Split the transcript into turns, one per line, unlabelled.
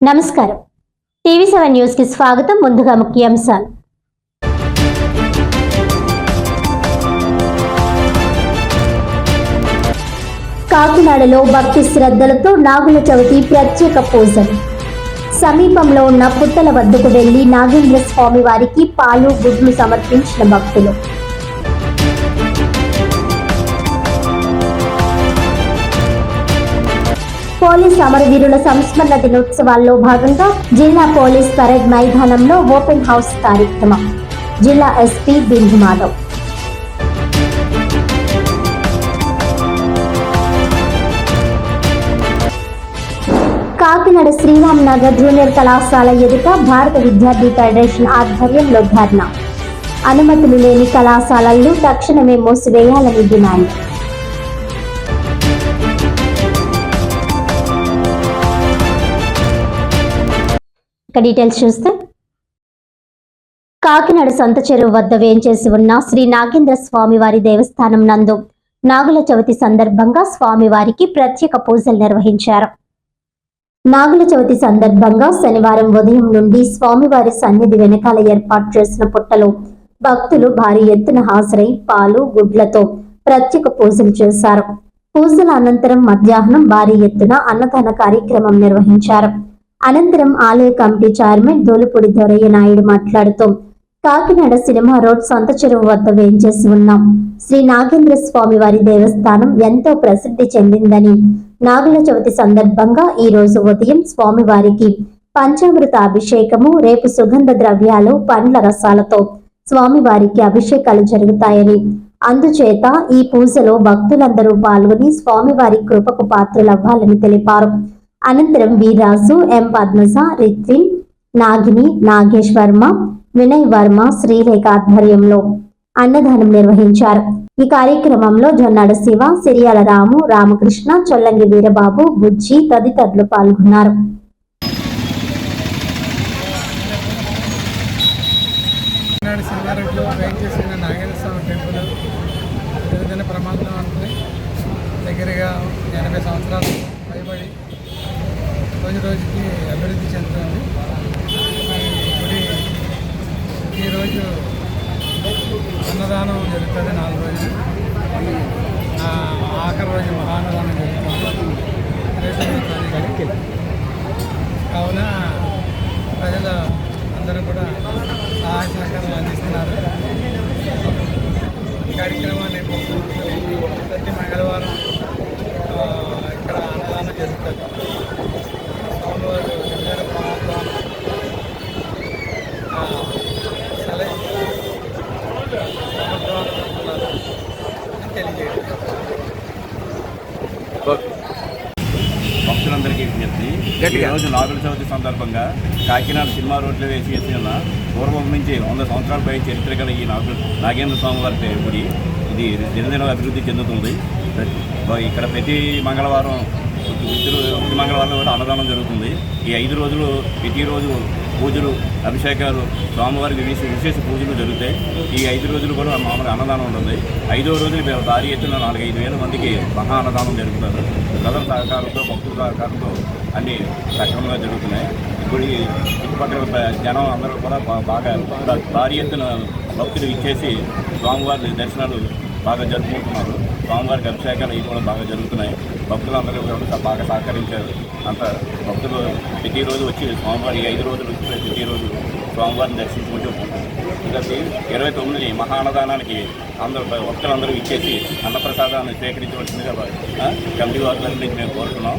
నమస్కారం. TV seven న్యూస్కి స్వాగతం ముందుగా ముఖ్యాంశాలు. కాకినాడలో భక్తి శ్రద్ధలతో నాగుల చవితి ప్రత్యేక పూజలు సమీపంలో ఉన్న పుట్టల వద్దకు వెళ్ళి నాగేంద్ర స్వామి వారికి పాలు గుడ్లు సమర్పించిన భక్తులు. పోలీస్ అమరవీరుల సంస్మరణ దినోత్సవాల్లో భాగంగా జిల్లా పోలీస్ పరేడ్ మైదానంలో ఓపెన్ హౌస్ కార్యక్రమం. జిల్లా ఎస్పీ బిందు మాధవ్. కాకినాడ శ్రీరామ్ నగర్ జూనియర్ కళాశాల ఎదుట భారత విద్యార్థి ఫెడరేషన్ ఆధ్వర్యంలో ధర్నా. అనుమతులు లేని కళాశాలలు తక్షణమే మూసివేయాలని డిమాండ్. ఇక డీటెయిల్స్ చూస్తే. కాకినాడ సొంత చెరువు వద్ద వేంచేసి ఉన్న శ్రీ నాగేంద్ర స్వామివారి దేవస్థానం నందు నాగుల చవితి సందర్భంగా స్వామివారికి ప్రత్యేక పూజలు నిర్వహించారు. నాగుల చవితి సందర్భంగా శనివారం ఉదయం నుండి స్వామివారి సన్నిధి వెనకాల ఏర్పాటు చేసిన పుట్టలో భక్తులు భారీ ఎత్తున హాజరై పాలు గుడ్లతో ప్రత్యేక పూజలు చేశారు. పూజల అనంతరం మధ్యాహ్నం భారీ ఎత్తున అన్నదాన కార్యక్రమం నిర్వహించారు. అనంతరం ఆలయ కమిటీ చైర్మన్ దోలుపూడి దొరయ్య నాయుడు మాట్లాడుతూ కాకినాడ సినిమా రోడ్ సొంత చెరువు వద్ద వేయించేసి ఉన్నాం. శ్రీ నాగేంద్ర స్వామి వారి దేవస్థానం ఎంతో ప్రసిద్ధి చెందిందని నాగుల చవితి సందర్భంగా ఈ రోజు ఉదయం స్వామివారికి పంచామృత అభిషేకము రేపు సుగంధ ద్రవ్యాలు పండ్ల రసాలతో స్వామివారికి అభిషేకాలు జరుగుతాయని. అందుచేత ఈ పూజలో భక్తులందరూ పాల్గొని స్వామివారి కృపకు పాత్రలవ్వాలని తెలిపారు. అనంతరం వీరాజు ఎం పద్మజ రిత్విన్ నాగిని నాగేష్ వర్మ వినయ్ వర్మ శ్రీరేఖ ఆధ్వర్యంలో అన్నదానం నిర్వహించారు. ఈ కార్యక్రమంలో జొన్నాడ శివ సిరియాల రాము రామకృష్ణ చొల్లంగి వీరబాబు బుజ్జి తదితరులు పాల్గొన్నారు.
దగ్గరగా ఎనభై సంవత్సరాలు భయపడి రోజు రోజుకి అభివృద్ధి చెందుతుంది. గుడి ఈరోజు అన్నదానం జరుగుతుంది నాలుగు రోజులు. ఆఖరి రోజు మహాన్నదానం జరుగుతుంది. కావున ప్రజలు అందరూ కూడా సహాయ సహకారాలు అందిస్తున్నారు.
భక్తులందరికీ విజ్ఞప్తి. ఈ రోజు నాగుల చవితి సందర్భంగా కాకినాడ సినిమా రోడ్లో వేసి వేసిన పూర్వం నుంచి వంద సంవత్సరాల పై చరిత్ర గల ఈ నాగు నాగేంద్ర స్వామి వారి గుడి ఇది దినదిన అభివృద్ధి చెందుతుంది. ఇక్కడ ప్రతి మంగళవారం ఇద్దరు మంగళవారం కూడా అన్నదానం జరుగుతుంది. ఈ ఐదు రోజులు ప్రతిరోజు పూజలు అభిషేకాలు స్వామివారికి విశేష విశేష పూజలు జరుగుతాయి. ఈ ఐదు రోజులు కూడా మామూలుగా అన్నదానం ఉంటుంది. ఐదో రోజులు మేము భారీ ఎత్తున నాలుగైదు వేల మందికి మహా అన్నదానం జరుగుతారు ప్రజల సహకారంతో భక్తుల సహకారంతో అన్ని సక్రమంగా జరుగుతున్నాయి. ఇప్పుడు ఈ చుట్టుపక్కల జనం అందరూ కూడా బాగా దారి భారీ ఎత్తున భక్తులు ఇచ్చేసి స్వామివారి దర్శనాలు బాగా జరుపుకుంటున్నారు. స్వామివారికి అభిషేకాలు ఇవి కూడా బాగా జరుగుతున్నాయి. భక్తులందరూ కూడా బాగా సహకరించారు. అంత భక్తులు ప్రతిరోజు వచ్చి స్వామివారి ఐదు రోజులు వచ్చి ప్రతిరోజు స్వామివారిని దర్శించుకుంటూ ఉంటారు. ఇరవై తొమ్మిది మహాన్నదానానికి అందరూ భక్తులందరూ ఇచ్చేసి అన్నప్రసాదాన్ని స్వీకరించవలసిందిగా కమిటీ వారి నుంచి మేము కోరుతున్నాం